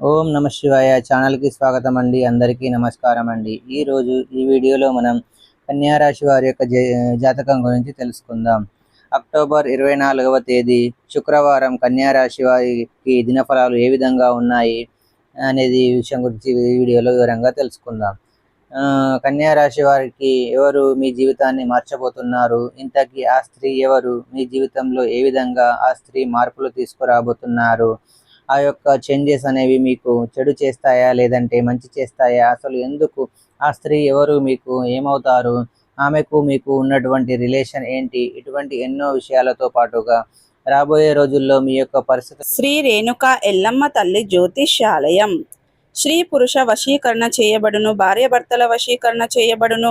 ఓం నమ శివాయ. ఛానల్కి స్వాగతం అండి. అందరికీ నమస్కారం అండి. ఈరోజు ఈ వీడియోలో మనం కన్యా రాశి వారి యొక్క జాతకం గురించి తెలుసుకుందాం. అక్టోబర్ ఇరవై నాలుగవ తేదీ శుక్రవారం కన్యా రాశి వారికి దినఫలాలు ఏ విధంగా ఉన్నాయి అనేది ఈ విషయం గురించి ఈ వీడియోలో వివరంగా తెలుసుకుందాం. కన్యారాశి కన్యా రాశి వారికి ఎవరు మీ జీవితాన్ని మార్చబోతున్నారు? ఇంతకీ ఆ స్త్రీ ఎవరు? మీ జీవితంలో ఏ విధంగా ఆ స్త్రీ మార్పులు తీసుకురాబోతున్నారు? ఆ యొక్క చేంజెస్ అనేవి మీకు చెడు చేస్తాయా? లేదంటే మంచి చేస్తాయా? అసలు ఎందుకు ఆ స్త్రీ ఎవరు మీకు ఏమవుతారు? ఆమెకు మీకు ఉన్నటువంటి రిలేషన్ ఏంటి? ఇటువంటి ఎన్నో విషయాలతో పాటుగా రాబోయే రోజుల్లో మీ యొక్క పరిస్థితి శ్రీ రేణుక ఎల్లమ్మ తల్లి జ్యోతిష్యాలయం. స్త్రీ పురుష వశీకరణ చేయబడును భార్యాభర్తల వశీకరణ చేయబడును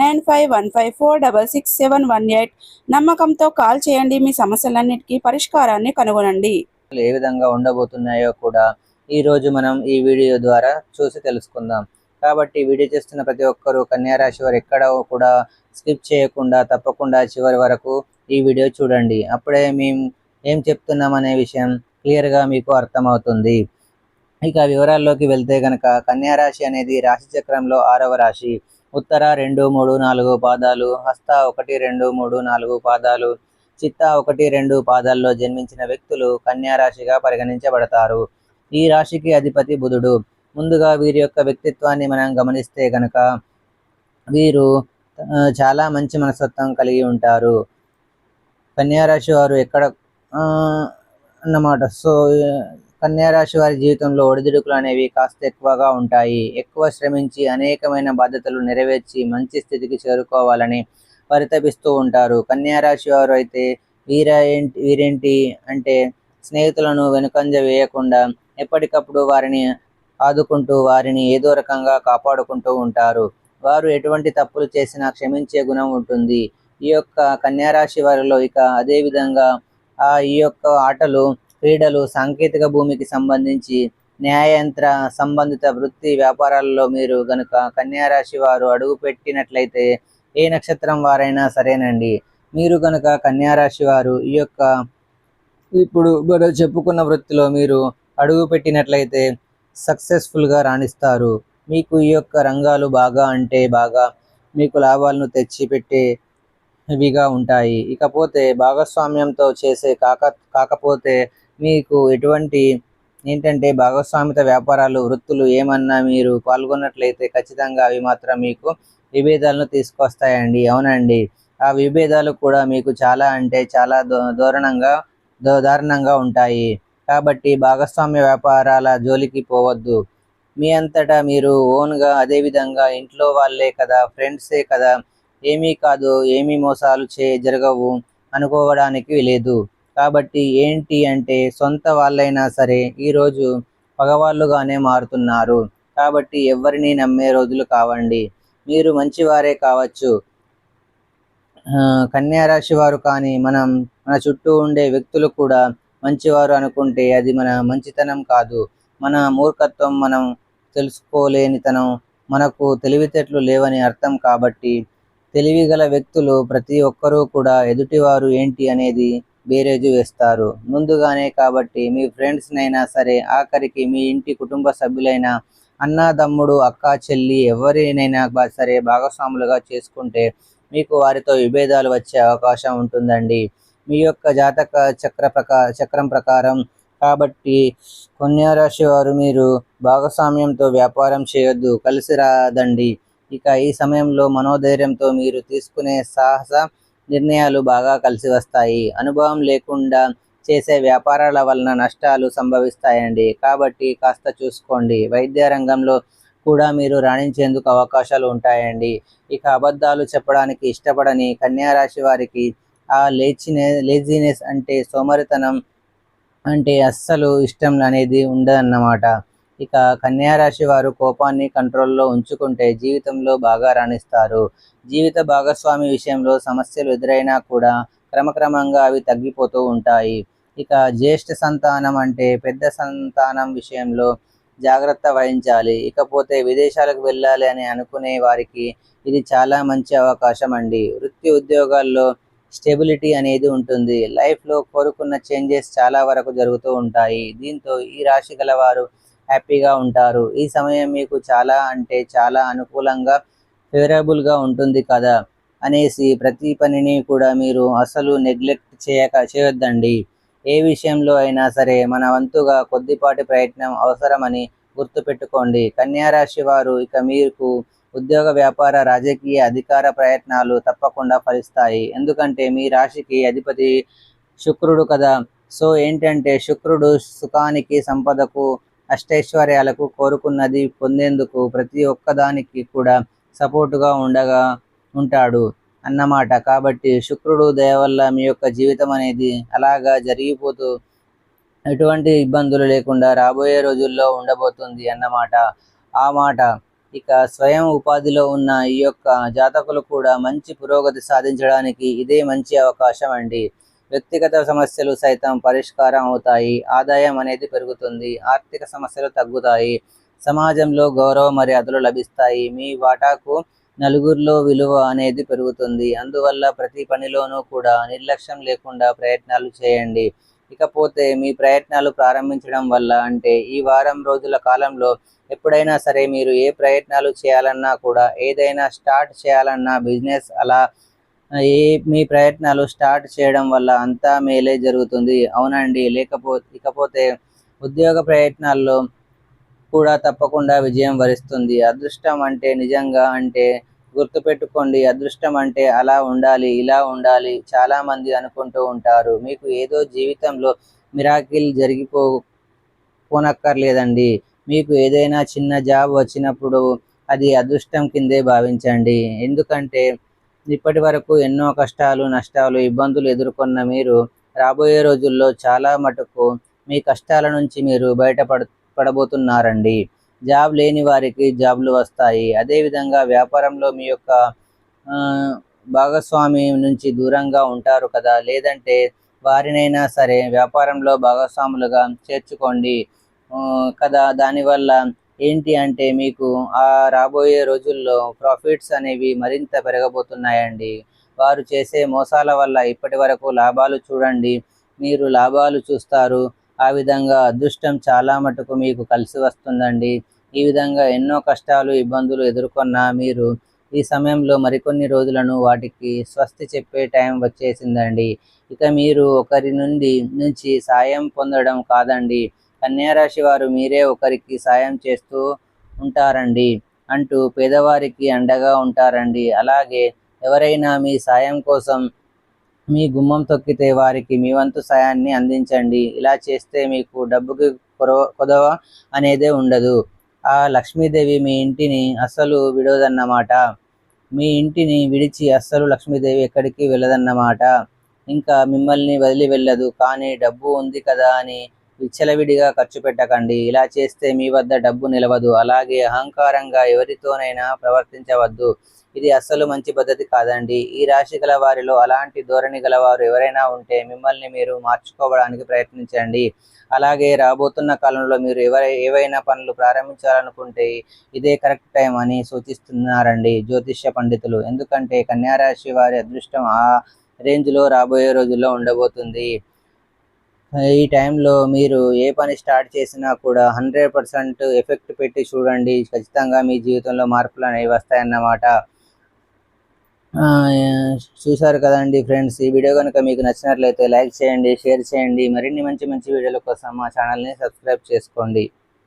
nine five one five four double six seven one eight నమ్మకంతో కాల్ చేయండి. మీ సమస్యలన్నిటికీ పరిష్కారాన్ని కనుగొనండి. ఏ విధంగా ఉండబోతున్నాయో కూడా ఈ రోజు మనం ఈ వీడియో ద్వారా చూసి తెలుసుకుందాం. కాబట్టి వీడియో చేస్తున్న ప్రతి ఒక్కరూ కన్యా రాశి వారు ఎక్కడ కూడా స్కిప్ చేయకుండా తప్పకుండా చివరి వరకు ఈ వీడియో చూడండి. అప్పుడే మేము ఏం చెప్తున్నాం అనే విషయం క్లియర్గా మీకు అర్థమవుతుంది. ఇక వివరాల్లోకి వెళ్తే గనక కన్యా రాశి అనేది రాశి చక్రంలో ఆరవ రాశి. ఉత్తర రెండు మూడు నాలుగు పాదాలు హస్త ఒకటి రెండు మూడు నాలుగు పాదాలు చిత్త ఒకటి రెండు పాదాల్లో జన్మించిన వ్యక్తులు కన్యారాశిగా పరిగణించబడతారు. ఈ రాశికి అధిపతి బుధుడు. ముందుగా వీరి యొక్క వ్యక్తిత్వాన్ని మనం గమనిస్తే గనక వీరు చాలా మంచి మనస్తత్వం కలిగి ఉంటారు. కన్యారాశి వారు ఎక్కడ అన్నమాట. సో కన్యారాశి వారి జీవితంలో ఒడిదుడుకులు అనేవి కాస్త ఎక్కువగా ఉంటాయి. ఎక్కువ శ్రమించి అనేకమైన బాధ్యతలు నెరవేర్చి మంచి స్థితికి చేరుకోవాలని పరితపిస్తూ ఉంటారు. కన్యారాశి వారు అయితే వీరేంటి వీరేంటి అంటే స్నేహితులను వెనుకంజ వేయకుండా ఎప్పటికప్పుడు వారిని ఆదుకుంటూ వారిని ఏదో రకంగా కాపాడుకుంటూ ఉంటారు. వారు ఎటువంటి తప్పులు చేసినా క్షమించే గుణం ఉంటుంది. ఈ యొక్క కన్యారాశి వారిలో ఇక అదే విధంగా ఆ ఈ యొక్క ఆటలు క్రీడలు సాంకేతిక భూమికి సంబంధించి న్యాయయంత్ర సంబంధిత వృత్తి వ్యాపారాలలో మీరు గనుక కన్యారాశి వారు అడుగు పెట్టినట్లయితే ఏ నక్షత్రం వారైనా సరేనండి. మీరు గనుక కన్యారాశి వారు ఈ యొక్క ఇప్పుడు మనం చెప్పుకున్న వృత్తిలో మీరు అడుగు పెట్టినట్లయితే సక్సెస్ఫుల్గా రాణిస్తారు. మీకు ఈ యొక్క రంగాలు బాగా అంటే బాగా మీకు లాభాలను తెచ్చిపెట్టేవిగా ఉంటాయి. ఇకపోతే భాగస్వామ్యంతో చేసే కాక కాకపోతే మీకు ఎటువంటి ఏంటంటే భాగస్వామిత వ్యాపారాలు వృత్తులు ఏమన్నా మీరు పాల్గొన్నట్లయితే ఖచ్చితంగా అవి మాత్రం మీకు విభేదాలను తీసుకొస్తాయండి. అవునండి. ఆ విభేదాలు కూడా మీకు చాలా అంటే చాలా దో దూరణంగా దో- దారుణంగా ఉంటాయి. కాబట్టి భాగస్వామ్య వ్యాపారాల జోలికి పోవద్దు. మీ అంతటా మీరు ఓన్గా అదేవిధంగా ఇంట్లో వాళ్ళే కదా ఫ్రెండ్సే కదా ఏమీ కాదు ఏమీ మోసాలు చే జరగవు అనుకోవడానికి లేదు కాబట్టి ఏంటి అంటే సొంత వాళ్ళైనా సరే ఈరోజు పగవాళ్ళుగానే మారుతున్నారు. కాబట్టి ఎవరిని నమ్మే రోజులు కావండి. మీరు మంచివారే కావచ్చు. కన్యారాశి వారు కానీ మనం మన చుట్టూ ఉండే వ్యక్తులు కూడా మంచివారు అనుకుంటే అది మన మంచితనం కాదు. మన మూర్ఖత్వం మనం తెలుసుకోలేనితనం మనకు తెలివితేటలు లేవని అర్థం కాబట్టి తెలివిగల వ్యక్తులు ప్రతి ఒక్కరూ కూడా ఎదుటివారు ఏంటి అనేది బేరేజు వేస్తారు. ముందుగానే కాబట్టి మీ ఫ్రెండ్స్నైనా సరే ఆఖరికి మీ ఇంటి కుటుంబ సభ్యులైనా అన్న తమ్ముడు అక్క చెల్లి ఎవరినైనా సరే భాగస్వాములుగా చేసుకుంటే మీకు వారితో విభేదాలు వచ్చే అవకాశం ఉంటుందండి. మీ యొక్క జాతక చక్ర ప్రకా చక్రం ప్రకారం కాబట్టి కన్యా రాశి వారు మీరు భాగస్వామ్యంతో వ్యాపారం చేయొద్దు కలిసి రాదండి. ఇక ఈ సమయంలో మనోధైర్యంతో మీరు తీసుకునే సాహస నిర్ణయాలు బాగా కలిసి వస్తాయి. అనుభవం లేకుండా చేసే వ్యాపారాల వలన నష్టాలు సంభవిస్తాయండి. కాబట్టి కాస్త చూసుకోండి. వైద్య రంగంలో కూడా మీరు రాణించేందుకు అవకాశాలు ఉంటాయండి. ఇక అబద్ధాలు చెప్పడానికి ఇష్టపడని కన్యారాశి వారికి ఆ లేచినే లేజినెస్ అంటే సోమరితనం అంటే అస్సలు ఇష్టం అనేది ఉండదన్నమాట. ఇక కన్యా రాశి వారు కోపాన్ని కంట్రోల్లో ఉంచుకుంటే జీవితంలో బాగా రాణిస్తారు. జీవిత భాగస్వామి విషయంలో సమస్యలు ఎదురైనా కూడా క్రమక్రమంగా అవి తగ్గిపోతూ ఉంటాయి. ఇక జ్యేష్ఠ సంతానం అంటే పెద్ద సంతానం విషయంలో జాగ్రత్త వహించాలి. ఇకపోతే విదేశాలకు వెళ్ళాలి అని అనుకునే వారికి ఇది చాలా మంచి అవకాశం అండి. వృత్తి ఉద్యోగాల్లో స్టెబిలిటీ అనేది ఉంటుంది. లైఫ్లో కోరుకున్న చేంజెస్ చాలా వరకు జరుగుతూ ఉంటాయి. దీంతో ఈ రాశి గల వారు హ్యాపీగా ఉంటారు. ఈ సమయం మీకు చాలా అంటే చాలా అనుకూలంగా ఫేవరబుల్గా ఉంటుంది కదా అనేసి ప్రతి పనిని కూడా మీరు అసలు నెగ్లెక్ట్ చేయక చేయొద్దండి. ఏ విషయంలో అయినా సరే మన వంతుగా కొద్దిపాటి ప్రయత్నం అవసరమని గుర్తుపెట్టుకోండి. కన్యా రాశి వారు ఇక మీకు ఉద్యోగ వ్యాపార రాజకీయ అధికార ప్రయత్నాలు తప్పకుండా ఫలిస్తాయి. ఎందుకంటే మీ రాశికి అధిపతి శుక్రుడు కదా. సో ఏంటంటే శుక్రుడు సుఖానికి సంపదకు అష్టైశ్వర్యాలకు కోరుకున్నది పొందేందుకు ప్రతి ఒక్కదానికి కూడా సపోర్టుగా ఉండగా ఉంటాడు అన్నమాట. కాబట్టి శుక్రుడు దయ వల్ల మీ యొక్క జీవితం అనేది అలాగా జరిగిపోతూ ఎటువంటి ఇబ్బందులు లేకుండా రాబోయే రోజుల్లో ఉండబోతుంది అన్నమాట. ఆ మాట ఇక స్వయం ఉపాధిలో ఉన్న ఈ యొక్క జాతకులు కూడా మంచి పురోగతి సాధించడానికి ఇదే మంచి అవకాశం అండి. వ్యక్తిగత సమస్యలు సైతం పరిష్కారం అవుతాయి. ఆదాయం అనేది పెరుగుతుంది. ఆర్థిక సమస్యలు తగ్గుతాయి. సమాజంలో గౌరవ మర్యాదలు లభిస్తాయి. మీ వాటాకు నలుగురిలో విలువ అనేది పెరుగుతుంది. అందువల్ల ప్రతి పనిలోనూ కూడా నిర్లక్ష్యం లేకుండా ప్రయత్నాలు చేయండి. ఇకపోతే మీ ప్రయత్నాలు ప్రారంభించడం వల్ల అంటే ఈ వారం రోజుల కాలంలో ఎప్పుడైనా సరే మీరు ఏ ప్రయత్నాలు చేయాలన్నా కూడా ఏదైనా స్టార్ట్ చేయాలన్నా బిజినెస్ అలా ఏ మీ ప్రయత్నాలు స్టార్ట్ చేయడం వల్ల అంతా మేలే జరుగుతుంది. అవునండి లేకపోతే ఇకపోతే ఉద్యోగ ప్రయత్నాల్లో కూడా తప్పకుండా విజయం వరిస్తుంది. అదృష్టం అంటే నిజంగా అంటే గుర్తుపెట్టుకోండి అదృష్టం అంటే అలా ఉండాలి ఇలా ఉండాలి చాలా మంది అనుకుంటూ ఉంటారు. మీకు ఏదో జీవితంలో మిరాకిల్ జరిగిపో పోనక్కర్లేదండి. మీకు ఏదైనా చిన్న జాబ్ వచ్చినప్పుడు అది అదృష్టం కిందే భావించండి. ఎందుకంటే ఇప్పటి వరకు ఎన్నో కష్టాలు నష్టాలు ఇబ్బందులు ఎదుర్కొన్న మీరు రాబోయే రోజుల్లో చాలా మటుకు మీ కష్టాల నుంచి మీరు బయటపడ పడబోతున్నారండి. జాబ్ లేని వారికి జాబ్లు వస్తాయి. అదేవిధంగా వ్యాపారంలో మీ యొక్క భాగస్వామి నుంచి దూరంగా ఉంటారు కదా. లేదంటే వారినైనా సరే వ్యాపారంలో భాగస్వాములుగా చేర్చుకోండి కదా. దానివల్ల ఏంటి అంటే మీకు ఆ రాబోయే రోజుల్లో ప్రాఫిట్స్ అనేవి మరింత పెరగబోతున్నాయండి. వారు చేసే మోసాల వల్ల ఇప్పటి వరకు లాభాలు చూడండి. మీరు లాభాలు చూస్తారు. ఆ విధంగా అదృష్టం చాలా మటుకు మీకు కలిసి వస్తుందండి. ఈ విధంగా ఎన్నో కష్టాలు ఇబ్బందులు ఎదుర్కొన్న మీరు ఈ సమయంలో మరికొన్ని రోజులను వాటికి స్వస్తి చెప్పే టైం వచ్చేసిందండి. ఇక మీరు ఒకరి నుండి నుంచి సాయం పొందడం కాదండి. కన్యారాశి వారు మీరే ఒకరికి సాయం చేస్తూ ఉంటారండి. అంటూ పేదవారికి అండగా ఉంటారండి. అలాగే ఎవరైనా మీ సాయం కోసం మీ గుమ్మం తొక్కితే వారికి మీ వంతు సాయాన్ని అందించండి. ఇలా చేస్తే మీకు డబ్బుకి కొరవ కొదవ అనేదే ఉండదు. ఆ లక్ష్మీదేవి మీ ఇంటిని అస్సలు విడవదన్నమాట. మీ ఇంటిని విడిచి అస్సలు లక్ష్మీదేవి ఎక్కడికి వెళ్ళదన్నమాట. ఇంకా మిమ్మల్ని వదిలి వెళ్ళదు. కానీ డబ్బు ఉంది కదా అని విచ్చలవిడిగా ఖర్చు పెట్టకండి. ఇలా చేస్తే మీ వద్ద డబ్బు నిలవదు. అలాగే అహంకారంగా ఎవరితోనైనా ప్రవర్తించవద్దు. ఇది అస్సలు మంచి పద్ధతి కాదండి. ఈ రాశి గల వారిలో అలాంటి ధోరణి గలవారు ఎవరైనా ఉంటే మిమ్మల్ని మీరు మార్చుకోవడానికి ప్రయత్నించండి. అలాగే రాబోతున్న కాలంలో మీరు ఎవరై ఏవైనా పనులు ప్రారంభించాలనుకుంటే ఇదే కరెక్ట్ టైం అని సూచిస్తున్నారండి జ్యోతిష్య పండితులు. ఎందుకంటే కన్యారాశి వారి అదృష్టం ఆ రేంజ్లో రాబోయే రోజుల్లో ఉండబోతుంది. ఈ టైంలో మీరు ఏ పని స్టార్ట్ చేసినా కూడా హండ్రెడ్ పర్సెంట్ ఎఫెక్ట్ పెట్టి చూడండి. ఖచ్చితంగా మీ జీవితంలో మార్పులు అనేవి వస్తాయన్నమాట. చూసారు చూశారు కదండి ఫ్రెండ్స్ ఈ వీడియో కనుక మీకు నచ్చినట్లయితే లైక్ చేయండి షేర్ చేయండి. మరిన్ని మంచి మంచి వీడియోల కోసం మా ఛానల్ని సబ్స్క్రైబ్ చేసుకోండి.